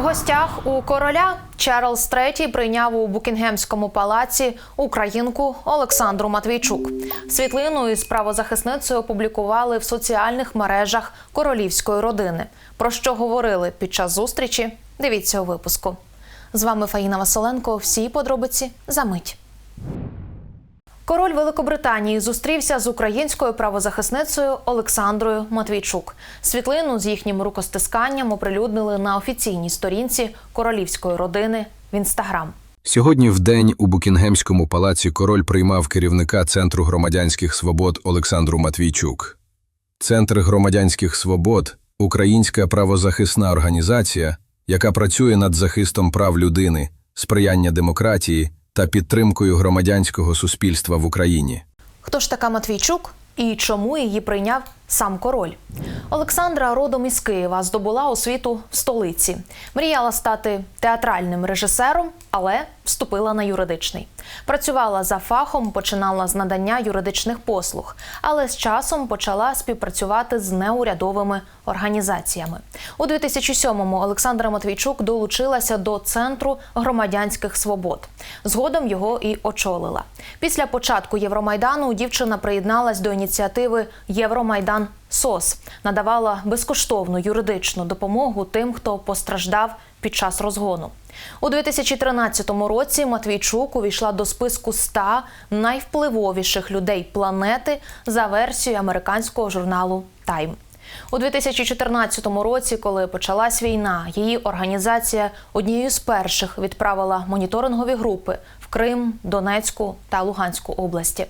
Гостях у короля Чарльз III прийняв у Букінгемському палаці українку Олександру Матвійчук. Світлину із правозахисницею опублікували в соціальних мережах королівської родини. Про що говорили під час зустрічі? Дивіться у випуску. З вами Фаїна Василенко. Всі подробиці за мить. Король Великобританії зустрівся з українською правозахисницею Олександрою Матвійчук. Світлину з їхнім рукостисканням оприлюднили на офіційній сторінці королівської родини в інстаграм. Сьогодні в день у Букінгемському палаці король приймав керівника Центру громадянських свобод Олександру Матвійчук. Центр громадянських свобод українська правозахисна організація, яка працює над захистом прав людини, сприяння демократії та підтримкою громадянського суспільства в Україні. Хто ж така Матвійчук і чому її прийняв сам король? Олександра родом із Києва здобула освіту в столиці. Мріяла стати театральним режисером, але вступила на юридичний. Працювала за фахом, починала з надання юридичних послуг, але з часом почала співпрацювати з неурядовими організаціями. У 2007-му Олександра Матвійчук долучилася до центру громадянських свобод. Згодом його і очолила. Після початку Євромайдану дівчина приєдналась до ініціативи Євромайдан СОС, надавала безкоштовну юридичну допомогу тим, хто постраждав під час розгону. У 2013 році Матвійчук увійшла до списку 100 найвпливовіших людей планети за версією американського журналу Тайм. У 2014 році, коли почалась війна, її організація однією з перших відправила моніторингові групи в Крим, Донецьку та Луганську області.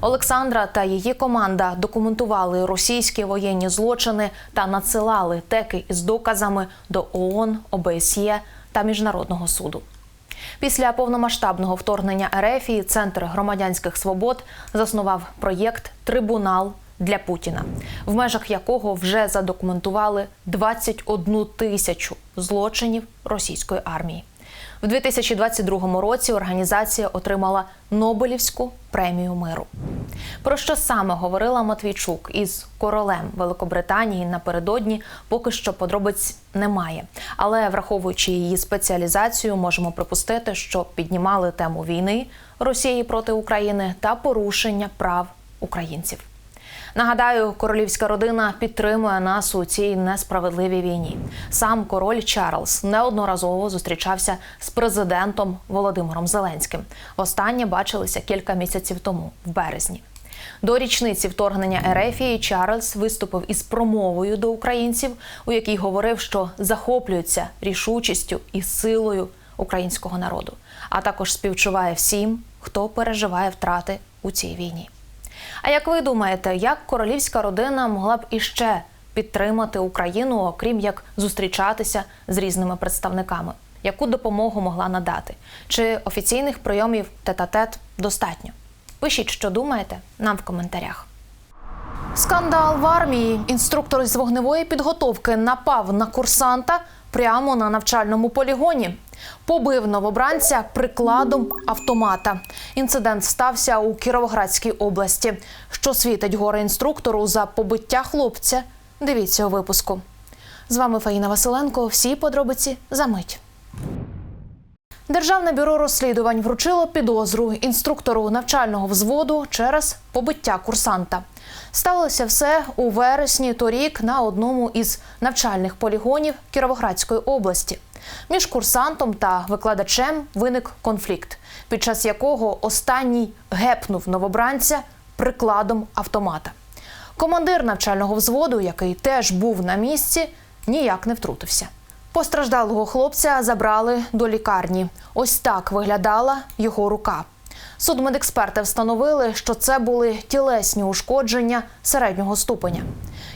Олександра та її команда документували російські воєнні злочини та надсилали теки із доказами до ООН, ОБСЄ та Міжнародного суду. Після повномасштабного вторгнення РФ Центр громадянських свобод заснував проєкт Трибунал для Путіна, в межах якого вже задокументували 21 тисячу злочинів російської армії. В 2022 році організація отримала Нобелівську премію миру. Про що саме говорила Матвійчук із королем Великобританії напередодні, поки що подробиць немає. Але враховуючи її спеціалізацію, можемо припустити, що піднімали тему війни Росії проти України та порушення прав українців. Нагадаю, королівська родина підтримує нас у цій несправедливій війні. Сам король Чарльз неодноразово зустрічався з президентом Володимиром Зеленським. Востаннє бачилися кілька місяців тому, в березні. До річниці вторгнення Ерефії Чарльз виступив із промовою до українців, у якій говорив, що захоплюється рішучістю і силою українського народу, а також співчуває всім, хто переживає втрати у цій війні. А як ви думаєте, як королівська родина могла б іще підтримати Україну, окрім як зустрічатися з різними представниками? Яку допомогу могла надати? Чи офіційних прийомів тет-а-тет достатньо? Пишіть, що думаєте, нам в коментарях. Скандал в армії. Інструктор з вогневої підготовки напав на курсанта прямо на навчальному полігоні. Побив новобранця прикладом автомата. Інцидент стався у Кіровоградській області. Що світить горе інструктору за побиття хлопця? Дивіться у випуску. З вами Фаїна Василенко. Всі подробиці за мить. Державне бюро розслідувань вручило підозру інструктору навчального взводу через побиття курсанта. Сталося все у вересні торік на одному із навчальних полігонів Кіровоградської області. Між курсантом та викладачем виник конфлікт, під час якого останній гепнув новобранця прикладом автомата. Командир навчального взводу, який теж був на місці, ніяк не втрутився. Постраждалого хлопця забрали до лікарні. Ось так виглядала його рука. Судмедексперти встановили, що це були тілесні ушкодження середнього ступеня.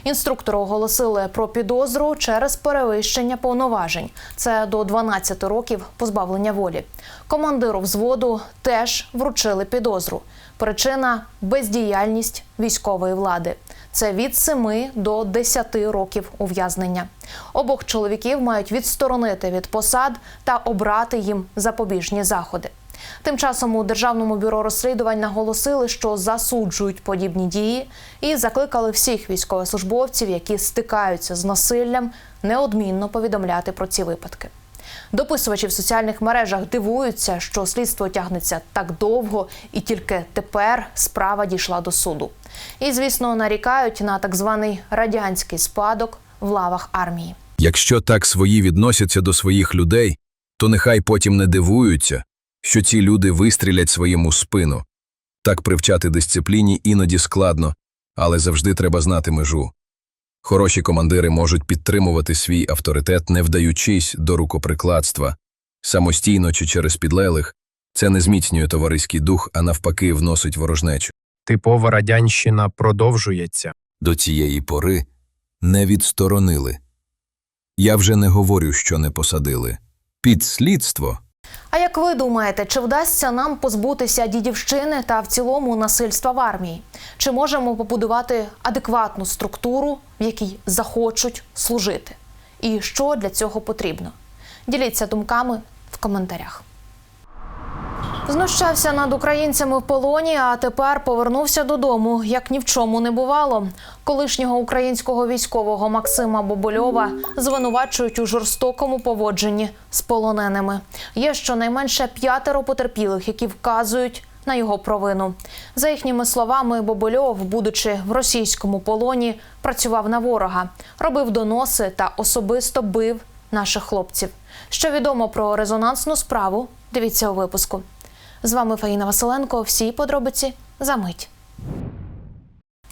Інструктору оголосили про підозру через перевищення повноважень. Це до 12 років позбавлення волі. Командиру взводу теж вручили підозру. Причина бездіяльність військової влади. Це від 7 до 10 років ув'язнення. Обох чоловіків мають відсторонити від посад та обрати їм запобіжні заходи. Тим часом у державному бюро розслідувань наголосили, що засуджують подібні дії і закликали всіх військовослужбовців, які стикаються з насиллям, неодмінно повідомляти про ці випадки. Дописувачі в соціальних мережах дивуються, що слідство тягнеться так довго, і тільки тепер справа дійшла до суду. І, звісно, нарікають на так званий радянський спадок в лавах армії. Якщо так свої відносяться до своїх людей, то нехай потім не дивуються, що ці люди вистрілять своєму спину. Так привчати дисципліні іноді складно, але завжди треба знати межу. Хороші командири можуть підтримувати свій авторитет, не вдаючись до рукоприкладства, самостійно чи через підлеглих. Це не зміцнює товариський дух, а навпаки вносить ворожнечу. Типова радянщина продовжується. До цієї пори не відсторонили. Я вже не говорю, що не посадили. Під слідство А як ви думаєте, чи вдасться нам позбутися дідівщини та в цілому насильства в армії? Чи можемо побудувати адекватну структуру, в якій захочуть служити? І що для цього потрібно? Діліться думками в коментарях. Знущався над українцями в полоні, а тепер повернувся додому, як ні в чому не бувало. Колишнього українського військового Максима Бобольова звинувачують у жорстокому поводженні з полоненими. Є щонайменше п'ятеро потерпілих, які вказують на його провину. За їхніми словами, Бобольов, будучи в російському полоні, працював на ворога, робив доноси та особисто бив наших хлопців. Що відомо про резонансну справу? Дивіться у випуску. З вами Фаїна Василенко. Всі подробиці за мить.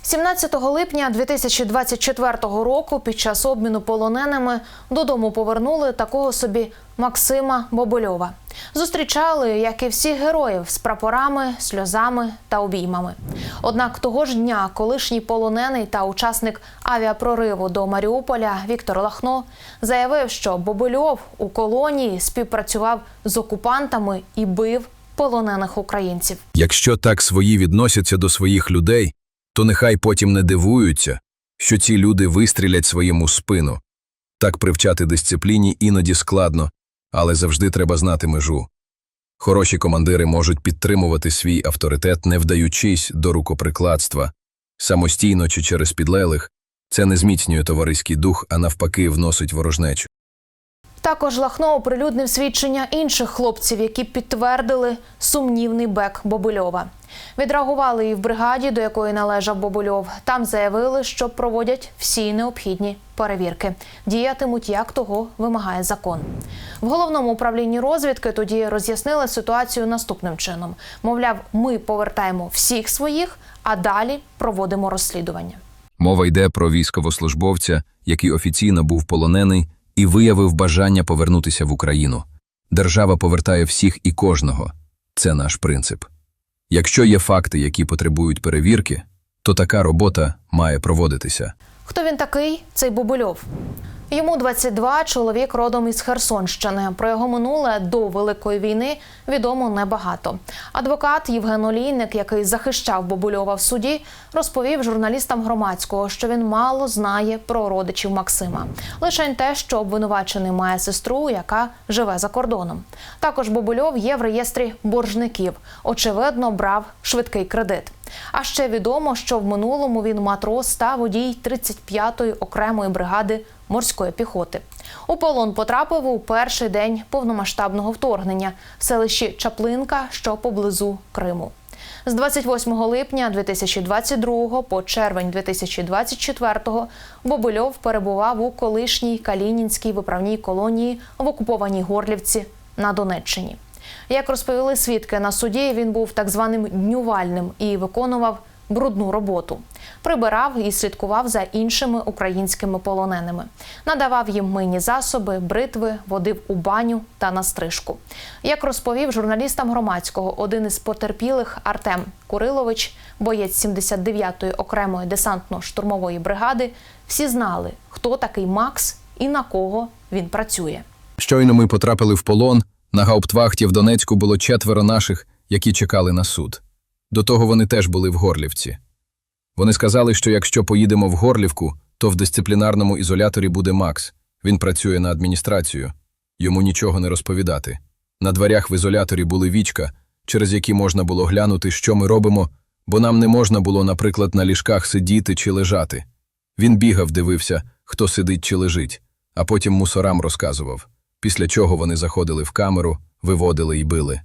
17 липня 2024 року під час обміну полоненими додому повернули такого собі Максима Бобольова. Зустрічали, як і всіх героїв, з прапорами, сльозами та обіймами. Однак того ж дня колишній полонений та учасник авіапрориву до Маріуполя Віктор Лахно заявив, що Бобольов у колонії співпрацював з окупантами і бив полонених українців. Якщо так свої відносяться до своїх людей, то нехай потім не дивуються, що ці люди вистрілять своєму спину. Так привчати дисципліні іноді складно, але завжди треба знати межу. Хороші командири можуть підтримувати свій авторитет, не вдаючись до рукоприкладства, самостійно чи через підлеглих. Це не зміцнює товариський дух, а навпаки вносить ворожнечу. Також Лахно оприлюднив свідчення інших хлопців, які підтвердили сумнівний бек Бобульова. Відреагували і в бригаді, до якої належав Бобульов. Там заявили, що проводять всі необхідні перевірки, діятимуть, як того вимагає закон. В головному управлінні розвідки тоді роз'яснили ситуацію наступним чином: мовляв, ми повертаємо всіх своїх, а далі проводимо розслідування. Мова йде про військовослужбовця, який офіційно був полонений і виявив бажання повернутися в Україну. Держава повертає всіх і кожного. Це наш принцип. Якщо є факти, які потребують перевірки, то така робота має проводитися. Хто він такий? Цей Бобольов. Йому 22, чоловік родом із Херсонщини. Про його минуле до Великої війни відомо небагато. Адвокат Євген Олійник, який захищав Бобульова в суді, розповів журналістам громадського, що він мало знає про родичів Максима. Лише те, що обвинувачений має сестру, яка живе за кордоном. Також Бобульов є в реєстрі боржників. Очевидно, брав швидкий кредит. А ще відомо, що в минулому він матрос та водій 35-ї окремої бригади морської піхоти. У полон потрапив у перший день повномасштабного вторгнення в селищі Чаплинка, що поблизу Криму. З 28 липня 2022 по червень 2024 Бобильов перебував у колишній Калінінській виправній колонії в окупованій Горлівці на Донеччині. Як розповіли свідки на суді, він був так званим днювальним і виконував брудну роботу. Прибирав і слідкував за іншими українськими полоненими, надавав їм мийні засоби, бритви, водив у баню та на стрижку. Як розповів журналістам громадського, один із потерпілих Артем Курилович, боєць 79-ї окремої десантно-штурмової бригади, всі знали, хто такий Макс і на кого він працює. Щойно ми потрапили в полон. На гауптвахті в Донецьку було четверо наших, які чекали на суд. До того вони теж були в Горлівці. Вони сказали, що якщо поїдемо в Горлівку, то в дисциплінарному ізоляторі буде Макс. Він працює на адміністрацію. Йому нічого не розповідати. На дверях в ізоляторі були вічка, через які можна було глянути, що ми робимо, бо нам не можна було, наприклад, на ліжках сидіти чи лежати. Він бігав, дивився, хто сидить чи лежить, а потім мусорам розказував. Після чого вони заходили в камеру, виводили і били.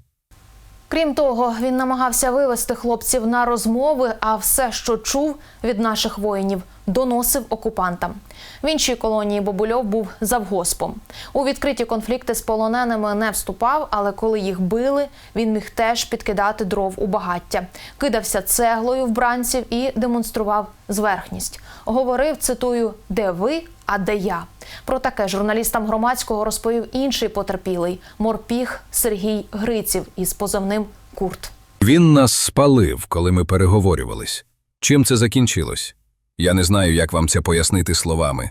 Крім того, він намагався вивести хлопців на розмови, а все, що чув від наших воїнів, доносив окупантам. В іншій колонії Бобульов був завгоспом. У відкриті конфлікти з полоненими не вступав, але коли їх били, він міг теж підкидати дров у багаття, кидався цеглою в бранців і демонстрував зверхність. Говорив, цитую, де ви, а де я. Про таке журналістам громадського розповів інший потерпілий морпіг Сергій Гриців із позивним Курт. Він нас спалив, коли ми переговорювались. Чим це закінчилось? Я не знаю, як вам це пояснити словами.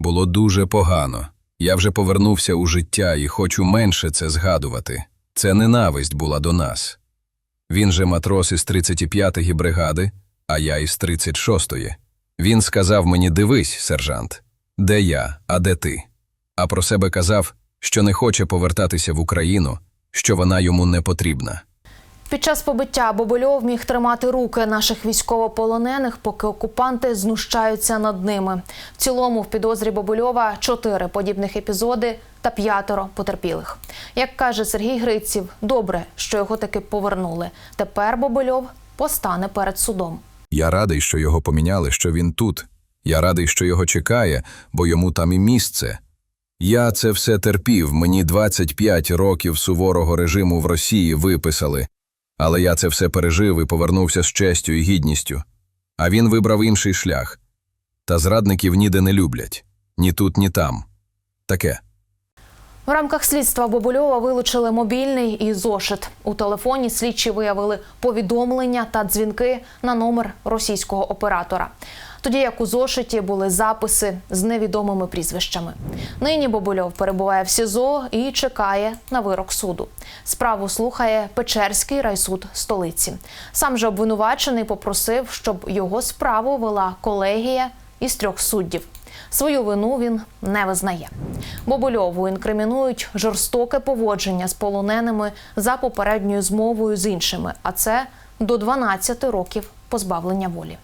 Було дуже погано. Я вже повернувся у життя і хочу менше це згадувати. Це ненависть була до нас. Він же матрос із 35-ї бригади, а я із 36-ї. Він сказав мені: дивись, сержант, де я, а де ти? А про себе казав, що не хоче повертатися в Україну, що вона йому не потрібна. Під час побиття Бобольов міг тримати руки наших військовополонених, поки окупанти знущаються над ними. В цілому в підозрі Бобольова чотири подібних епізоди та п'ятеро потерпілих. Як каже Сергій Гриців, добре, що його таки повернули. Тепер Бобольов постане перед судом. Я радий, що його поміняли, що він тут. Я радий, що його чекає, бо йому там і місце. Я це все терпів, мені 25 років суворого режиму в Росії виписали. Але я це все пережив і повернувся з честю і гідністю. А він вибрав інший шлях. Та зрадників ніде не люблять. Ні тут, ні там. Таке. В рамках слідства Бобольова вилучили мобільний і зошит. У телефоні слідчі виявили повідомлення та дзвінки на номер російського оператора. Тоді як у зошиті були записи з невідомими прізвищами. Нині Бобольов перебуває в СІЗО і чекає на вирок суду. Справу слухає Печерський райсуд столиці. Сам же обвинувачений попросив, щоб його справу вела колегія із трьох суддів. Свою вину він не визнає. Бобольову інкримінують жорстоке поводження з полоненими за попередньою змовою з іншими, а це до 12 років позбавлення волі.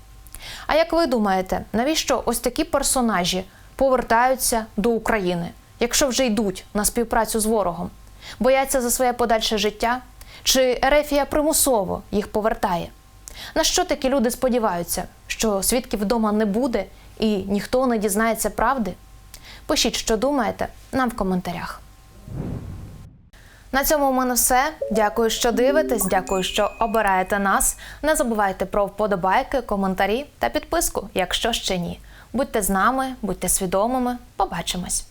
А як ви думаєте, навіщо ось такі персонажі повертаються до України, якщо вже йдуть на співпрацю з ворогом? Бояться за своє подальше життя? Чи Ерефія примусово їх повертає? На що такі люди сподіваються, що свідків вдома не буде і ніхто не дізнається правди? Пишіть, що думаєте, нам в коментарях. На цьому у мене все. Дякую, що дивитесь. Дякую, що обираєте нас. Не забувайте про вподобайки, коментарі та підписку, якщо ще ні. Будьте з нами, будьте свідомими. Побачимось.